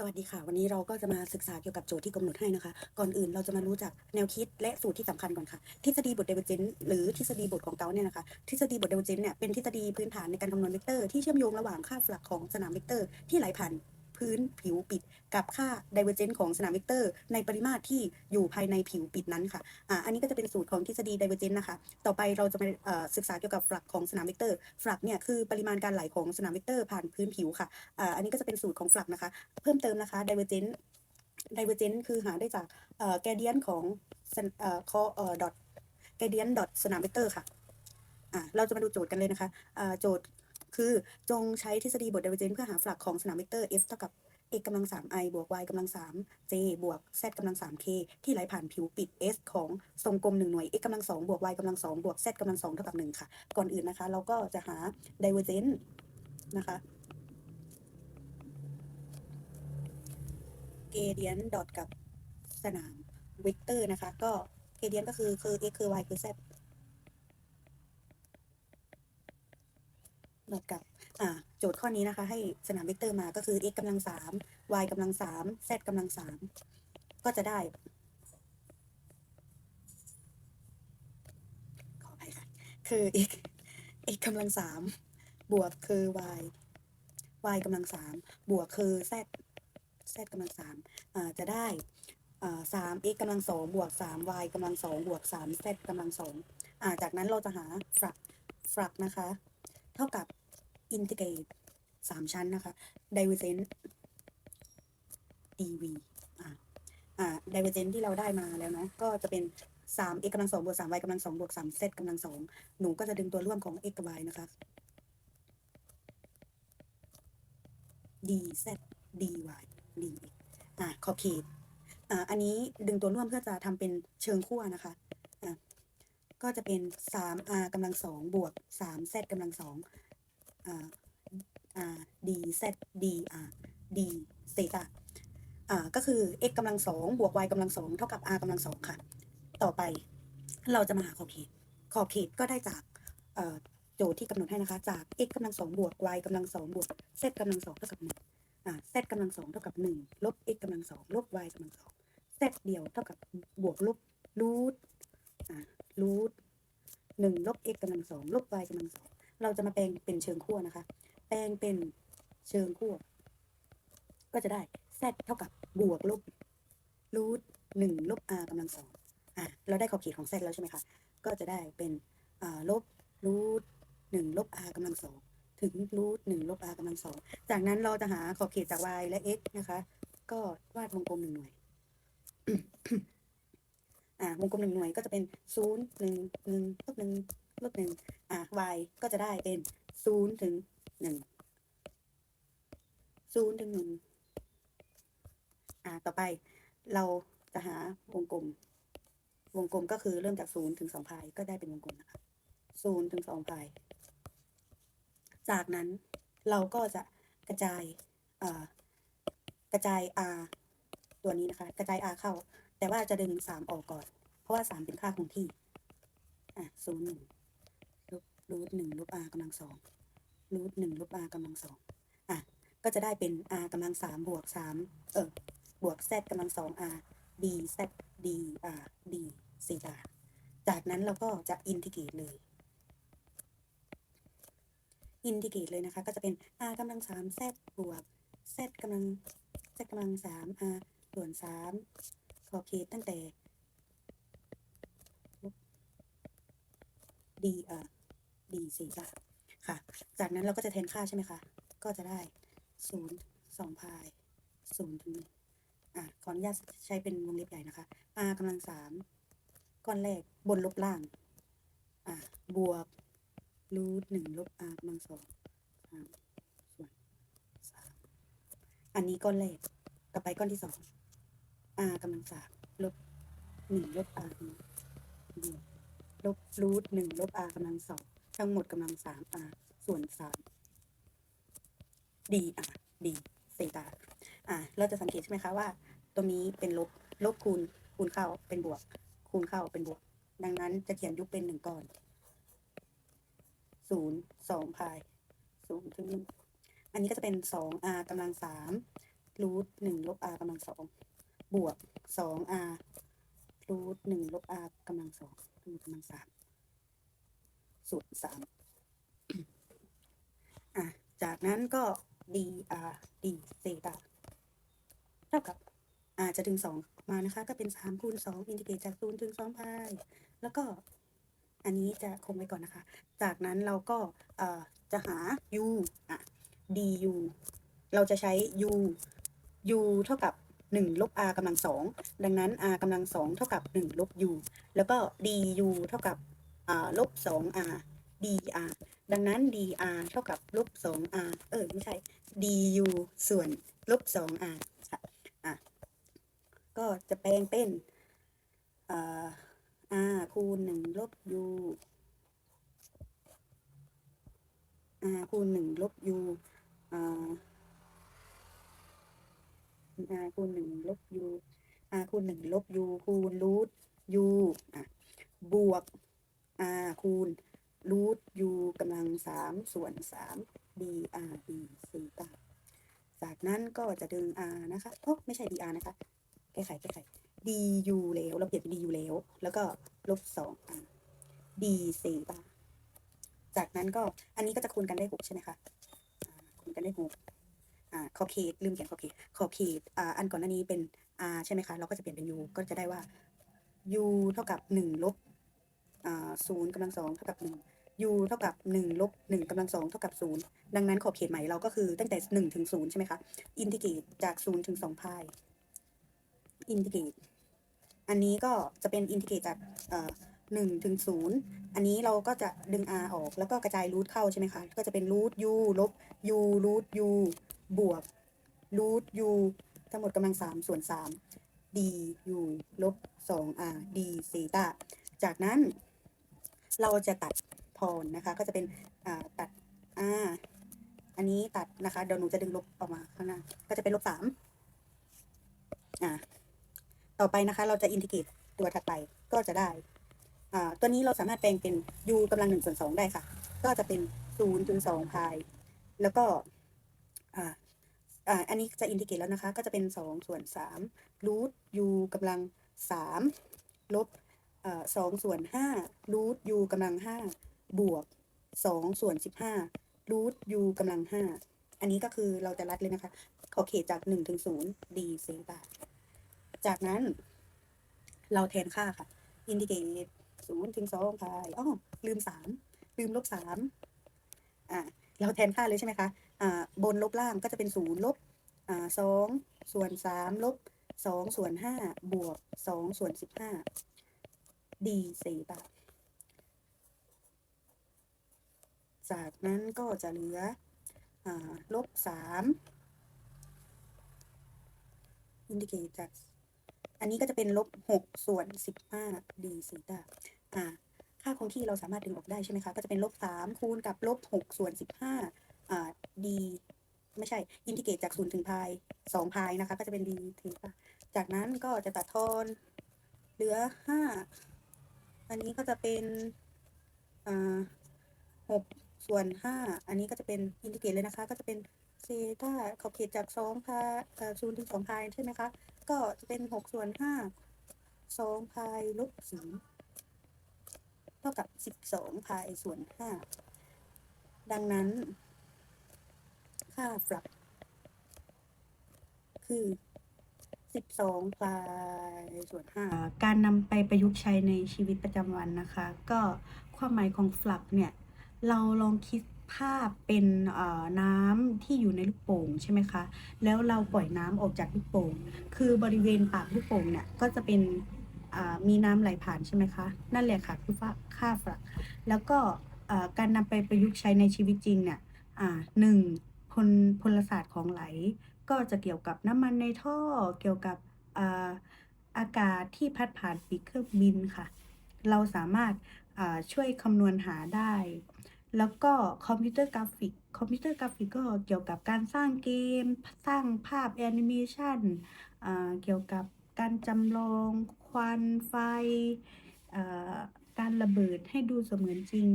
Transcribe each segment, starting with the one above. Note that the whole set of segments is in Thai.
สวัสดีค่ะ วันนี้เราก็จะมาศึกษาเกี่ยวกับโจทย์ที่กำหนดให้นะคะ ก่อนอื่นเราจะมารู้จักแนวคิดและสูตรที่สำคัญก่อนค่ะ ทฤษฎีบทเดเวอเจนหรือทฤษฎีบทของเกาเนี่ยนะคะ ทฤษฎีบทเดเวอเจนเนี่ยเป็นทฤษฎีพื้นฐานในการคำนวณเวกเตอร์ที่เชื่อมโยงระหว่างค่าสลักของสนามเวกเตอร์ที่ไหลผ่าน พื้นผิวปิด กับค่า divergence ของสนามเวกเตอร์ ในปริมาตรที่อยู่ภายในผิวปิดนั้นค่ะอ่าอันนี้ก็จะเป็นสูตรของทฤษฎี divergence นะคะ ต่อไปเราจะมาศึกษาเกี่ยวกับฟลักของสนามเวกเตอร์ฟลักเนี่ยคือปริมาณการไหลของสนามเวกเตอร์ผ่านพื้นผิวค่ะอ่าอันนี้ก็จะเป็นสูตรของฟลักนะคะ เพิ่มเติมนะคะ divergence divergence คือหาได้จากเอ่อ gradient ของสนเอ่อ co เอ่อ dot gradient dot สนามเวกเตอร์ค่ะอ่าเราจะมาดูโจทย์กันเลยนะคะโจทย์ คือจงใช้ทฤษฎีบท divergence เพื่อหาฟลักของสนามเวกเตอร์ f เท่ากับ x กำลัง 3i บวก y กำลัง 3j บวก z กำลัง 3k ที่ไหลผ่านผิวปิด s ของทรงกลม 1 หน่วย x กำลัง 2 บวก y กำลัง 2 บวก z กำลัง 2 เท่ากับ 1 ค่ะ ก่อนอื่นนะคะ เราก็จะหา divergence นะคะ gradient dot กับสนามเวกเตอร์นะคะ ก็ gradient ก็คือคือ x คือ y คือ z ดอทกับโจทย์ข้อนี้นะคะ ให้สนามเวกเตอร์มาก็คือ x กำลัง3 y กำลัง3 z กำลัง3ก็จะได้ ขออภัยค่ะ คือ x x กำลัง3บวกคือ y y กำลัง3บวกคือ z z กำลัง3อ่าจะได้อ่า3 x กำลัง2บวก3 y กำลัง2บวก3 z กำลัง2อ่าจากนั้นเราจะหาฟลักฟลักนะคะ เท่ากับ อินทิเกรตสามชั้นนะคะ divergence dv อ่าอ่า divergence ที่เราได้มาแล้วเนาะก็จะเป็น3 x กำลัง2บวก3 y กำลัง2บวก3 z กำลัง2หนูก็จะดึงตัวร่วมของ x กับ y นะคะ dz dy dx อ่าขอบเขตอ่าอันนี้ดึงตัวร่วมเพื่อจะทำเป็นเชิงขั้วนะคะอ่าก็จะเป็น 3r กำลัง2บวก 3z กำลัง2อ่า อ่า d z d r d เซตาอ่าก็คือ x กำลังสองบวก y กำลังสองเท่ากับ r กำลังสองค่ะ ต่อไปเราจะมาหาขอบเขต ขอบเขตก็ได้จากโจทย์ที่กำหนดให้นะคะ จาก x กำลังสองบวก y กำลังสองบวก z กำลังสองเท่ากับหนึ่งอ่า z กำลังสองเท่ากับหนึ่งลบ x กำลังสองลบ y กำลังสอง z เดียวเท่ากับบวกลบรูทอ่ารูทหนึ่งลบ x กำลังสองลบ y กำลังสอง เราจะมาแปลงเป็นเชิงขั้วนะคะ แปลงเป็นเชิงขั้วก็จะได้ z เท่ากับบวกลบรูทหนึ่งลบ r กำลังสองอะเราได้ขอบเขตของ z แล้วใช่ไหมคะก็จะได้เป็นอ่าลบรูทหนึ่งลบ r กำลังสองถึงรูทหนึ่งลบ r กำลังสองจากนั้นเราจะหาขอบเขตจาก y และ x นะคะ ก็วาดวงกลมหนึ่งหน่วยอ่าวงกลมหนึ่งหน่วยก็จะเป็นศูนย์หนึ่งหนึ่งลบหนึ่ง ลบหนึ่งอ่า y ก็จะได้เป็นศูนย์ถึงหนึ่งศูนย์ถึงหนึ่งอ่าต่อไปเราจะหาวงกลม วงกลมก็คือเริ่มจากศูนย์ถึงสองพายก็ได้เป็นวงกลมนะคะศูนย์ถึงสองพาย จากนั้นเราก็จะกระจายอ่ากระจาย r ตัวนี้นะคะ กระจาย r เข้า แต่ว่าจะดึงสามออกก่อน เพราะว่าสามเป็นค่าคงที่ อะศูนย์หนึ่ง รูทหนึ่งลบ r กำลังสองรูทหนึ่งลบ r กำลังสองอะ ก็จะได้เป็น r กำลังสามบวกสามเออบวก z กำลังสอง r d z d r d ซีตาจากนั้นเราก็จะอินทิเกรตเลย อินทิเกรตเลยนะคะ ก็จะเป็น r กำลังสาม z บวก z กำลัง z กำลังสาม r ส่วนสามขอบเขตตั้งแต่ d r d สี่ตาค่ะ จากนั้นเราก็จะแทนค่าใช่ไหมคะ ก็จะได้ศูนย์สองพายศูนย์ถึงอะขออนุญาตใช้เป็นวงเล็บใหญ่นะคะ r กำลังสามก้อนแรกบนลบล่าง อะ บวกรูทหนึ่งลบ r กำลังสองสามส่วนสามอันนี้ก้อนแรกต่อไปก้อนที่สอง r กำลังสามลบหนึ่งลบ r บวกลบรูทหนึ่งลบ r กำลังสอง ทั้งหมดกำลังสาม r ส่วนสาม d r d เซตาอ่าเราจะสังเกตใช่ไหมคะว่าตรงนี้เป็นลบ ลบคูณ คูณเข้าเป็นบวก คูณเข้าเป็นบวก ดังนั้นจะเขียนยุบเป็นหนึ่งก้อนศูนย์สองพายศูนย์ถึงหนึ่งอันนี้ก็จะเป็นสอง r กำลังสามรูทหนึ่งลบ r กำลังสองบวกสอง r รูทหนึ่งลบ r กำลังสองรูทกำลังสาม ส่วนสามอะจากนั้นก็ dr d เซตาเท่ากับอาจจะดึงสองมานะคะ ก็เป็นสามคูณสองอินทิเกรตจากศูนย์ถึงสองพายแล้วก็อันนี้จะคงไว้ก่อนนะคะ จากนั้นเราก็อ่อจะหา u อะ du เราจะใช้ u u เท่ากับ 1 ลบ r กำลังสองดังนั้น r กำลังสองเท่ากับ 1 ลบ u แล้วก็ du เท่ากับ ลบ2 r dr ดังนั้น dr เท่ากับลบ2 r เออไม่ใช่ du ส่วนลบ2 r ค่ะอะก็จะแปลงเป็น r คูณ1ลบ u r คูณ1ลบ u r คูณ1ลบ u r คูณ1ลบ u คูณรูท u อะบวก r คูณรูท u กำลัง3ส่วน3 dr d ซีตาจากนั้นก็จะดึง r นะคะโอ้ไม่ใช่ dr นะคะ แก้ไขแก้ไข du แล้ว เราเปลี่ยนเป็น du แล้ว แล้วก็ลบ2 r d ซีตาจากนั้นก็ อันนี้ก็จะคูณกันได้6ใช่ไหมคะคูณกันได้6อ่าขอบเขตลืมเขียนขอบเขตขอบเขตอ่าอันก่อนหน้านี้เป็น r ใช่ไหมคะ เราก็จะเปลี่ยนเป็น u ก็จะได้ว่า u เท่ากับ1ลบ ศูนย์กำลังสองเท่ากับ1 u เท่ากับ1ลบ1กำลังสองเท่ากับ 0 ดังนั้นขอบเขตใหม่เราก็คือตั้งแต่ 1 ถึง 0 ใช่ไหมคะ อินทิเกรตจาก 0 ถึง2พาย อินทิเกรต อันนี้ก็จะเป็นอินทิเกรตจากเอ่อ1ถึง0อันนี้เราก็จะดึง r ออกแล้วก็กระจายรูทเข้าใช่ไหมคะ ก็จะเป็นรูท u ลบ u รูท u บวกรูท u ทั้งหมดกำลัง3ส่วน3 d u ลบ2 r d เซตาจากนั้น เราจะตัดพรนะคะก็จะเป็นอ่าตัด r อันนี้ตัดนะคะเดี๋ยวหนูจะดึงลบออกมาข้างหน้าก็จะเป็นลบ3อ่าต่อไปนะคะ เราจะอินทิเกรตตัวถัดไปก็จะได้อ่าตัวนี้เราสามารถแปลงเป็น u กำลัง1ส่วน2ได้ค่ะ ก็จะเป็น0ถึงพายแล้วก็อ่าอ่าอันนี้จะอินทิเกรตแล้วนะคะ ก็จะเป็น2ส่วน3รูท u กำลัง3ลบ เอ่อ2ส่วน5รูท u กำลัง5บวก2ส่วน15รูท u กำลัง5อันนี้ก็คือเราจะรัดเลยนะคะขอเขตจาก1ถึง0 d เซตาจากนั้น เราแทนค่าค่ะ อินทิเกรต0ถึง2พายอ้อลืม3ลืมลบ3อ่าเราแทนค่าเลยใช่ไหมคะอ่าบนลบล่างก็จะเป็น0ลบอ่าสองส่วนสามลบสองส่วนห้าบวกสองส่วนสิบห้า ดีสี่บาท จากนั้นก็จะเหลือลบสามอินดิเกตจากอันนี้ก็จะเป็นลบหกส่วนสิบห้าดีสี่บาทอ่าค่าคงที่เราสามารถดึงออกได้ใช่ไหมคะ ก็จะเป็นลบสามคูณกับลบหกส่วนสิบห้าอ่าดีไม่ใช่อินทิเกรตจากศูนย์ถึงพายสองพายนะคะ ก็จะเป็น d ถึงค่ะจากนั้นก็จะตัดทอนเหลือห้า อันนี้ก็จะเป็นหกส่วนห้าอันนี้ก็จะเป็นอินทิเกรตเลยนะคะ ก็จะเป็นเซต้าขอบเขตจากสองพายศูนย์ถึงสองพายใช่ไหมคะ ก็จะเป็นหกส่วนห้าสองพายลบสี่เท่ากับสิบสองพายส่วนห้าดังนั้น ค่าฟลักคือ 12พายส่วน5การนำไปประยุกต์ใช้ในชีวิตประจำวันนะคะ ก็ความหมายของฟลักเนี่ย เราลองคิดภาพเป็นน้ำที่อยู่ในลูกโป่งใช่ไหมคะ แล้วเราปล่อยน้ำออกจากลูกโป่ง คือบริเวณปากลูกโป่งเนี่ยก็จะเป็นมีน้ำไหลผ่านใช่ไหมคะ นั่นแหละค่ะคือค่าฟลักแล้วก็การนำไปประยุกต์ใช้ในชีวิตจริงเนี่ยหนึ่งพลพลศาสตร์ของไหล ก็จะเกี่ยวกับน้ำมันในท่อ เกี่ยวกับอาอากาศที่พัดผ่านปีกเครื่องบินค่ะ เราสามารถช่วยคำนวณหาได้ แล้วก็คอมพิวเตอร์กราฟิก คอมพิวเตอร์กราฟิกก็เกี่ยวกับการสร้างเกม สร้างภาพแอนิเมชันเกี่ยวกับการจำลองควันไฟ การระเบิดให้ดูเสมือนจริง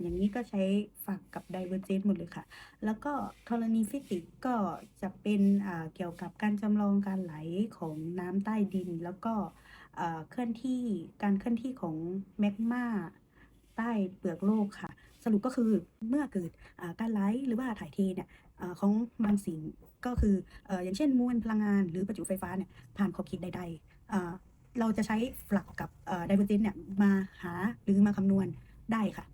อย่างนี้ก็ใช้ฝักกับ Divergent หมดเลยค่ะ แล้วก็ธรณีฟิสิกส์ก็จะเป็นเกี่ยวกับการจำลองการไหลของน้ำใต้ดิน แล้วก็เคลื่อนที่การเคลื่อนที่ของแมกมาใต้เปลือกโลกค่ะ สรุปก็คือเมื่อเกิดการไหลหรือว่าถ่ายเทเนี่ยอของบางสิ่งก็คือออย่างเช่นมวลพลังงานหรือประจุไฟฟ้าเนี่ยผ่านขอบเขตใดๆเราจะใช้ฝลักกับไดเวอร์เจนเนี่ยมาหาหรือมาคำนวณได้ค่ะ